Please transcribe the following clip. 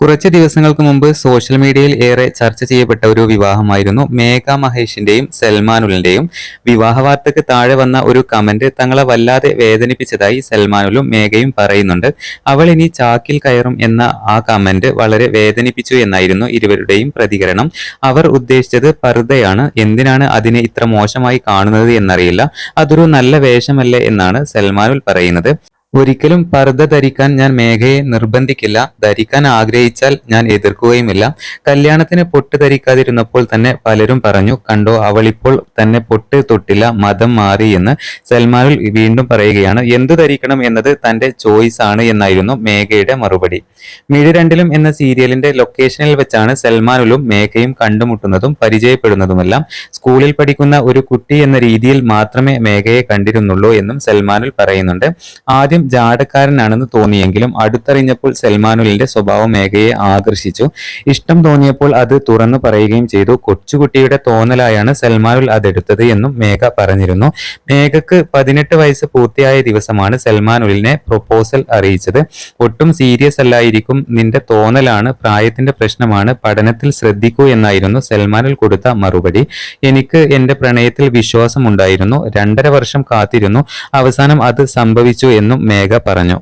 കുറച്ച് ദിവസങ്ങൾക്ക് മുമ്പ് സോഷ്യൽ മീഡിയയിൽ ഏറെ ചർച്ച ചെയ്യപ്പെട്ട ഒരു വിവാഹമായിരുന്നു മേഘ മഹേഷിന്റെയും സൽമാനുലിന്റെയും വിവാഹ വാർത്തയ്ക്ക് താഴെ വന്ന ഒരു കമന്റ് തങ്ങളെ വല്ലാതെ വേദനിപ്പിച്ചതായി സൽമാനുലും മേഘയും പറയുന്നുണ്ട്. അവൾ ഇനി ചാക്കിൽ കയറും എന്ന ആ കമന്റ് വളരെ വേദനിപ്പിച്ചു എന്നായിരുന്നു ഇരുവരുടെയും പ്രതികരണം. അവർ ഉദ്ദേശിച്ചത് പർദ്ദയാണ്. എന്തിനാണ് അതിനെ ഇത്ര മോശമായി കാണുന്നത് എന്നറിയില്ല. അതൊരു നല്ല വേഷമല്ലേ എന്നാണ് സൽമാനുൽ പറയുന്നത്. ഒരിക്കലും പർദ്ദ ധരിക്കാൻ ഞാൻ മേഘയെ നിർബന്ധിക്കില്ല. ധരിക്കാൻ ആഗ്രഹിച്ചാൽ ഞാൻ എതിർക്കുകയുമില്ല. കല്യാണത്തിന് പൊട്ട് ധരിക്കാതിരുന്നപ്പോൾ തന്നെ പലരും പറഞ്ഞു കണ്ടോ അവളിപ്പോൾ തന്നെ പൊട്ട് തൊട്ടില്ല മതം മാറി എന്ന് സൽമാനുൽ വീണ്ടും പറയുകയാണ്. എന്തു ധരിക്കണം എന്നത് തന്റെ ചോയ്സ് ആണ് എന്നായിരുന്നു മേഘയുടെ മറുപടി. മിഴി രണ്ടിലും എന്ന സീരിയലിന്റെ ലൊക്കേഷനിൽ വെച്ചാണ് സൽമാനുലും മേഘയും കണ്ടുമുട്ടുന്നതും പരിചയപ്പെടുന്നതുമെല്ലാം. സ്കൂളിൽ പഠിക്കുന്ന ഒരു കുട്ടി എന്ന രീതിയിൽ മാത്രമേ മേഘയെ കണ്ടിരുന്നുള്ളൂ എന്നും സൽമാനുൽ പറയുന്നുണ്ട്. ആദ്യം ജാടക്കാരനാണെന്ന് തോന്നിയെങ്കിലും അടുത്തറിഞ്ഞപ്പോൾ സൽമാനുലിന്റെ സ്വഭാവം മേഘയെ ആകർഷിച്ചു. ഇഷ്ടം തോന്നിയപ്പോൾ അത് തുറന്നു പറയുകയും ചെയ്തു. കൊച്ചുകുട്ടിയുടെ തോന്നലായാണ് സൽമാനുൽ അതെടുത്തത് എന്നും മേഘ പറഞ്ഞിരുന്നു. മേഘക്ക് പതിനെട്ട് വയസ്സ് പൂർത്തിയായ ദിവസമാണ് സൽമാനുലിനെ പ്രൊപ്പോസൽ അറിയിച്ചത്. ഒട്ടും സീരിയസ് അല്ലായിരിക്കും. നിന്റെ തോന്നലാണ് പ്രായത്തിന്റെ പ്രശ്നമാണ്. പഠനത്തിൽ ശ്രദ്ധിക്കൂ എന്നായിരുന്നു സൽമാനുൽ കൊടുത്ത മറുപടി. എനിക്ക് എന്റെ പ്രണയത്തിൽ വിശ്വാസമുണ്ടായിരുന്നു. രണ്ടര വർഷം കാത്തിരുന്നു. അവസാനം അത് സംഭവിച്ചു എന്നും മേഘ പറഞ്ഞു.